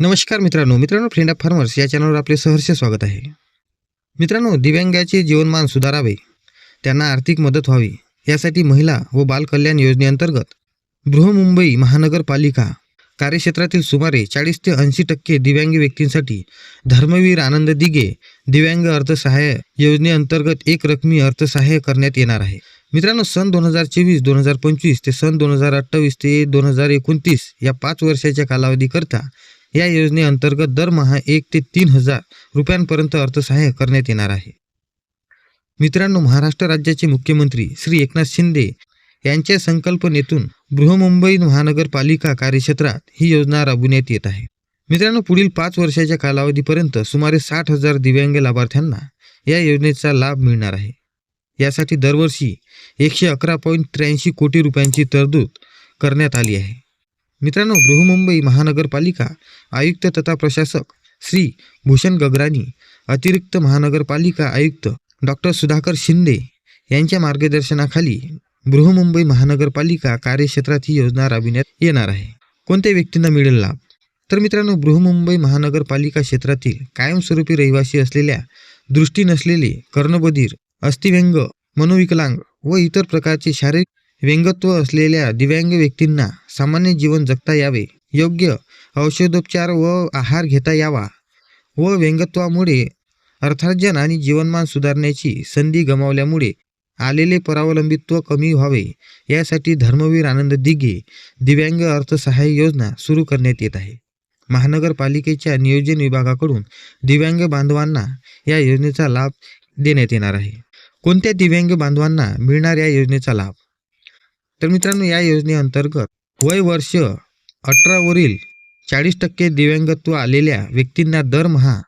नमस्कार मित्रांनो मित्रांनो फ्रेंड ऑफ फार्मर्स या चॅनलवर आपले सहर्ष स्वागत आहे. मित्रांनो दिव्यांगाचे जीवनमान सुधारावे त्यांना आर्थिक मदत व्हावी यासाठी महिला व बालकल्याण योजनेअंतर्गत बृहमुंबई महानगरपालिका कार्यक्षेत्रातील सुमारे चाळीस ते ऐंशी टक्के दिव्यांग व्यक्तींसाठी धर्मवीर आनंद दिगे दिव्यांग अर्थसहाय्य योजनेअंतर्गत एक रकमी अर्थसहाय्य करण्यात येणार आहे. मित्रांनो सन दोन हजार चोवीस दोन हजार पंचवीस ते सन दोन हजार अठ्ठावीस ते दोन हजार एकोणतीस या पाच वर्षाच्या कालावधीकरता या योजनेअंतर्गत दरमहा एक ते तीन हजार रुपयांपर्यंत अर्थसहाय्य करण्यात येणार आहे. मित्रांनो महाराष्ट्र राज्याचे मुख्यमंत्री श्री एकनाथ शिंदे यांच्या संकल्पनेतून बृहमुंबई महानगरपालिका कार्यक्षेत्रात ही योजना राबविण्यात येत आहे. मित्रांनो पुढील पाच वर्षाच्या कालावधीपर्यंत सुमारे साठ हजार दिव्यांग लाभार्थ्यांना या योजनेचा लाभ मिळणार आहे. यासाठी दरवर्षी एकशे अकरा पॉईंट त्र्याऐंशी कोटी रुपयांची तरतूद करण्यात आली आहे. मित्रांनो बृहमुंबई महानगरपालिका आयुक्त तथा प्रशासक श्री भूषण गगरानी अतिरिक्त महानगरपालिका आयुक्त डॉक्टर सुधाकर शिंदे यांच्या मार्गदर्शनाखाली बृहमुंबई महानगरपालिका कार्यक्षेत्रात ही योजना राबविण्यात येणार आहे. कोणत्या व्यक्तींना मिळेल लाभ? तर मित्रांनो बृहमुंबई महानगरपालिका क्षेत्रातील कायमस्वरूपी रहिवासी असलेल्या दृष्टी नसलेले कर्णबधीर अस्थिव्यंग मनोविकलांग व इतर प्रकारचे शारीरिक व्यंगत्व असलेल्या दिव्यांग व्यक्तींना सामान्य जीवन जगता यावे. योग्य औषधोपचार व आहार घेता यावा. व व्यंगत्वामुळे अर्थार्जन आणि जीवनमान सुधारण्याची संधी गमावल्यामुळे आलेले परावलंबित्व कमी व्हावे. यासाठी धर्मवीर आनंद दिघे दिव्यांग अर्थसहाय्य योजना सुरू करण्यात येत आहे. महानगरपालिकेच्या नियोजन विभागाकडून दिव्यांग बांधवांना या योजनेचा लाभ देण्यात येणार आहे. कोणत्या दिव्यांग बांधवांना मिळणार या योजनेचा लाभ? तर मित्रांनो या योजनेअंतर्गत वय वर्ष अठरावरील चाळीस टक्के दिव्यांगत्व आलेल्या व्यक्तींना दरमहा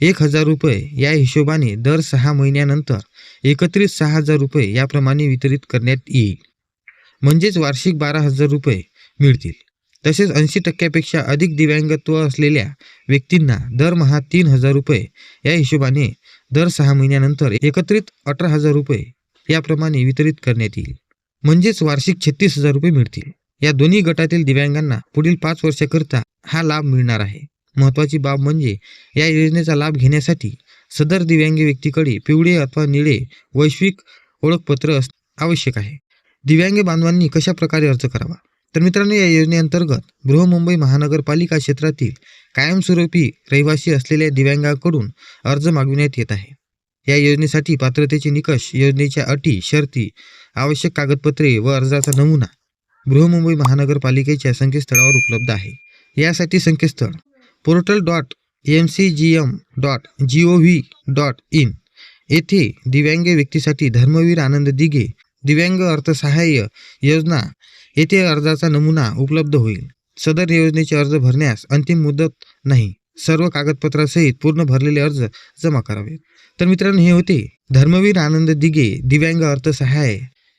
एक हजार रुपये या हिशोबाने दर सहा महिन्यानंतर एकत्रित सहा हजार रुपये याप्रमाणे वितरित करण्यात येईल. म्हणजेच वार्षिक बारा हजार रुपये मिळतील. तसेच ऐंशी टक्क्यापेक्षा अधिक दिव्यांगत्व असलेल्या व्यक्तींना दरमहा तीन हजार रुपये या हिशोबाने दर सहा महिन्यानंतर एकत्रित अठरा हजार रुपये याप्रमाणे वितरित करण्यात येईल. म्हणजेच वार्षिक छत्तीस हजार रुपये मिळतील. या दोन्ही गटातील दिव्यांगांना पुढील पाच वर्षाकरिता हा लाभ मिळणार आहे. महत्त्वाची बाब म्हणजे या योजनेचा लाभ घेण्यासाठी सदर दिव्यांग व्यक्तीकडे पिवळे अथवा निळे वैश्विक ओळखपत्र अस आवश्यक आहे. दिव्यांग बांधवांनी कशा प्रकारे अर्ज करावा? तर मित्रांनो या योजनेअंतर्गत बृहमुंबई महानगरपालिका क्षेत्रातील कायमस्वरूपी रहिवासी असलेल्या दिव्यांगाकडून अर्ज मागविण्यात येत आहे. या योजनेसाठी पात्रतेचे निकष योजनेच्या अटी शर्ती आवश्यक कागदपत्रे व अर्जाचा नमुना बृहमुंबई महानगरपालिकेच्या संकेतस्थळावर उपलब्ध आहे. यासाठी संकेतस्थळ portal dot M C G M dot G O V dot in येथे दिव्यांग व्यक्तीसाठी धर्मवीर आनंद दिघे दिव्यांग अर्थसहाय्य योजना येथे अर्जाचा नमुना उपलब्ध होईल. सदर योजनेचे अर्ज भरण्यास अंतिम मुदत नाही. सर्व कागदपत्रासहित पूर्ण भरलेले अर्ज जमा करावेत तर मित्रांनो हे होते धर्मवीर आनंद दिघे दिव्यांग अर्थसहाय.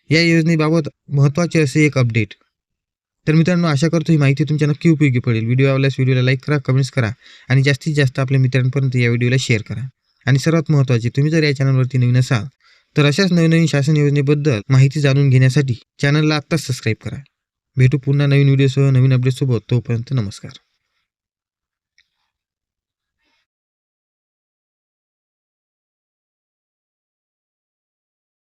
या योजनेबाबत महत्त्वाचे असे एक अपडेट. तर मित्रांनो आशा करतो ही माहिती तुमच्या नक्की उपयोगी पडेल. व्हिडिओ आवडल्यास व्हिडिओला लाईक करा कमेंट्स करा आणि जास्तीत जास्त आपल्या मित्रांपर्यंत या व्हिडिओला शेअर करा. आणि सर्वात महत्त्वाचे तुम्ही जर या चॅनलवरती नवीन असाल तर अशाच नवनवीन शासन योजनेबद्दल माहिती जाणून घेण्यासाठी चॅनलला आत्ताच सबस्क्राईब करा. भेटू पुन्हा नवीन व्हिडिओसह नवीन अपडेटसोबत तोपर्यंत नमस्कार.